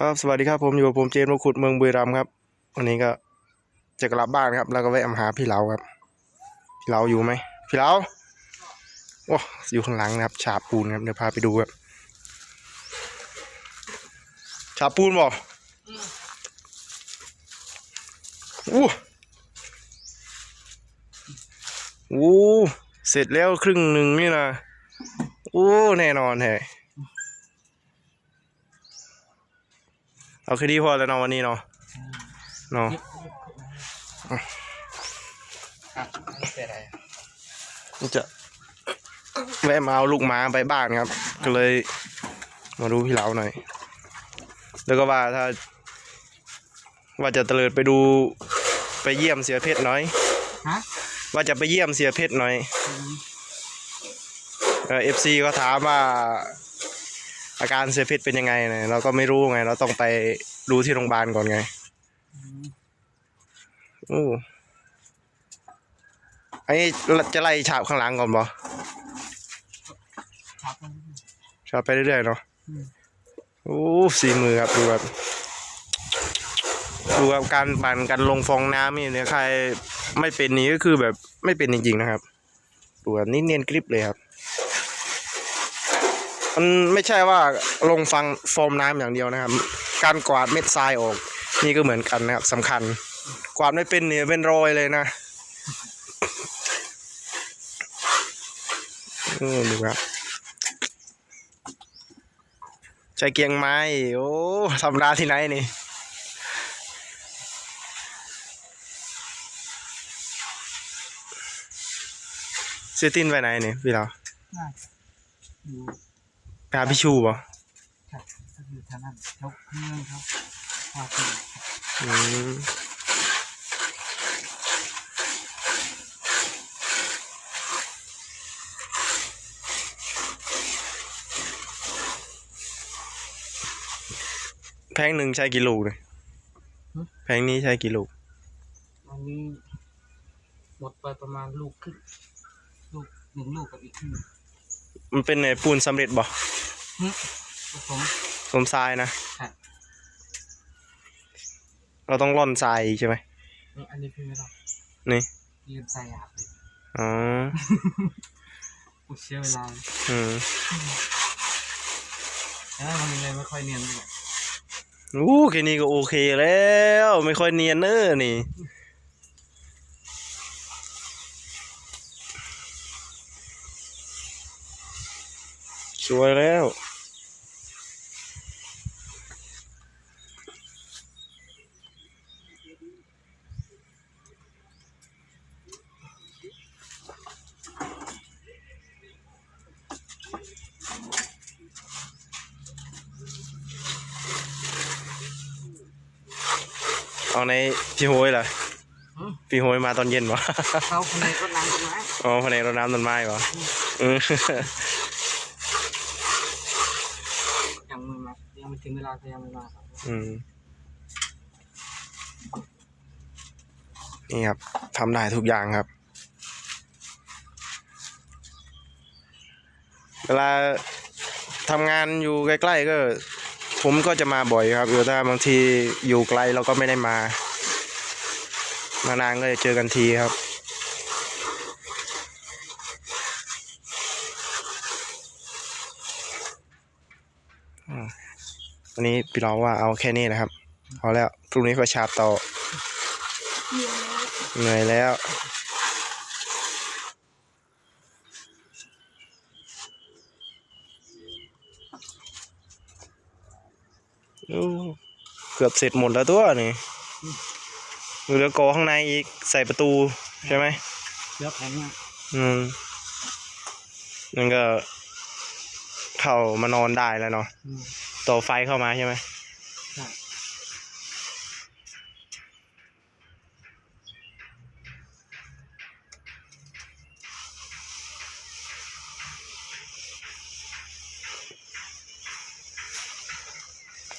ครับสวัสดีครับผมอยู่กับผมเจมส์มงขุดเมืองบุรีรัมย์ครับ วันนี้ก็จะกลับบ้านครับ แล้วก็แวะมาหาพี่เหลาครับ พี่เหลาอยู่ไหมพี่เหลาโอ้อยู่ข้างหลังนะครับ ฉาบปูนครับเดี๋ยวพาไปดูครับฉาบปูนบ่อู้อู้เสร็จแล้วครึ่งหนึ่งนี่นะโอ้แน่นอนแฮะ เอาแค่นี้พอแล้วเนาะวันนี้เนาะเนาะครับไม่เป็นไรจะแวะมาเอาลูกหม้าไปบ้านครับ ก็เลยมาดูพี่เหลาหน่อย แล้วก็ว่าถ้า ว่าจะเตลิดไปดูไปเยี่ยมเสียเพชรหน่อยฮะว่าจะไปเยี่ยมเสียเพชรหน่อยเออฟซีก็ถามว่า อาการเสียเพชรเป็นยังไงเนี่ยเราก็ไม่รู้ไง เราต้องไปดูที่โรงพยาบาลก่อนไงโอ้ไอ้จะไล่ฉาบข้างหลังก่อนบ่ครับฉาบไปเรื่อยๆเนาะอืมโอ้สีมือครับดูแบบดูแบบการปั่นการลงฟองน้ำนี่เนี่ยใครไม่เป็นนี้ก็คือแบบไม่เป็นจริงๆนะครับดูแบบนี่เนียนกริบเลยครับ มันไม่ใช่ว่าลงฟังฟอร์มน้ำอย่างเดียวนะครับ การกวาดเม็ดทรายออก นี่ก็เหมือนกันนะครับสำคัญ กวาดไม่เป็นเนี่ยเป็นรอยเลยนะอืมดูครับใช้เกียงไม้ โอ้ธรรมดาที่ไหนนี่เซตินไปไหนนี่พี่เรา น่าอยู่ไปหาพี่ชูบ่ครับก็คือทางนั้นเขาเครื่องเขาพาไปอืมแพงหนึ่งใช้กี่ลูกเลยแพงนี้ใช้กี่ลูกวันนี้หมดไปประมาณลูกครึ่งลูกหนึ่งลูกกับอีกครึ่งมันเป็นไอ้ปูนสำเร็จบ่ ผสมสมทรายนะ ครับ เราต้องร่อนทรายอีกใช่ไหมนี่อันนี้พี่ไม่ต้องนี่ยืมใส่อาบเลยอ๋ออุดเสียเวลาอืมแล้วมันเลยไม่ค่อยเนียนเลยอู้แค่นี้ก็โอเคแล้ว ไม่ค่อยเนียนเนอะนี่ สวยแล้ว เอาในพี่โฮยเหรอพี่โฮยมาตอนเย็นวะเขาคนในรถน้ำต้นไม้อ๋อภายในรดน้ำต้นไม้วะอืม ยังไม่ มายังไม่ถึงเวลาก็ยังไม่มาครับอืม นี่ครับทำได้ทุกอย่างครับ เวลาทำงานอยู่ใกล้ๆก็ ผมก็จะมาบ่อยครับหรือถ้าบางทีอยู่ไกลเราก็ไม่ได้มา มานานก็จะเจอกันทีครับอืม วันนี้พี่น้องว่าเอาแค่นี้นะครับพอแล้วพรุ่งนี้ก็ชาร์จต่อเหนื่อยแล้วโอ้เกือบเสร็จหมดแล้วตัวนี่เหลือกอข้างในอีกใส่ประตูใช่ไหมเลือกแพงมากอืมนั่นก็เข้ามานอนได้แล้วเนาะอืม ต่อไฟเข้ามาใช่ไหม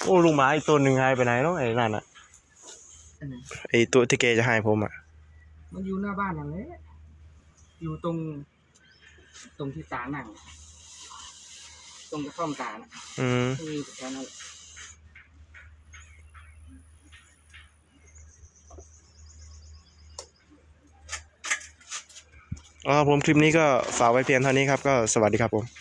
โอ้ลุงหมาอีกตัวหนึ่งหายไปไหนเนาะไอ้นั่นอะไอ้ตัวที่แกจะให้ผมอะมันอยู่หน้าบ้านนั่นแหละอยู่ตรง ตรงที่ตาหนัง รงกระท่อมตาอืมที่มีแถวนั้นอ๋อผมคลิปนี้ก็ฝากไว้เพียงเท่านี้ครับ ก็สวัสดีครับผม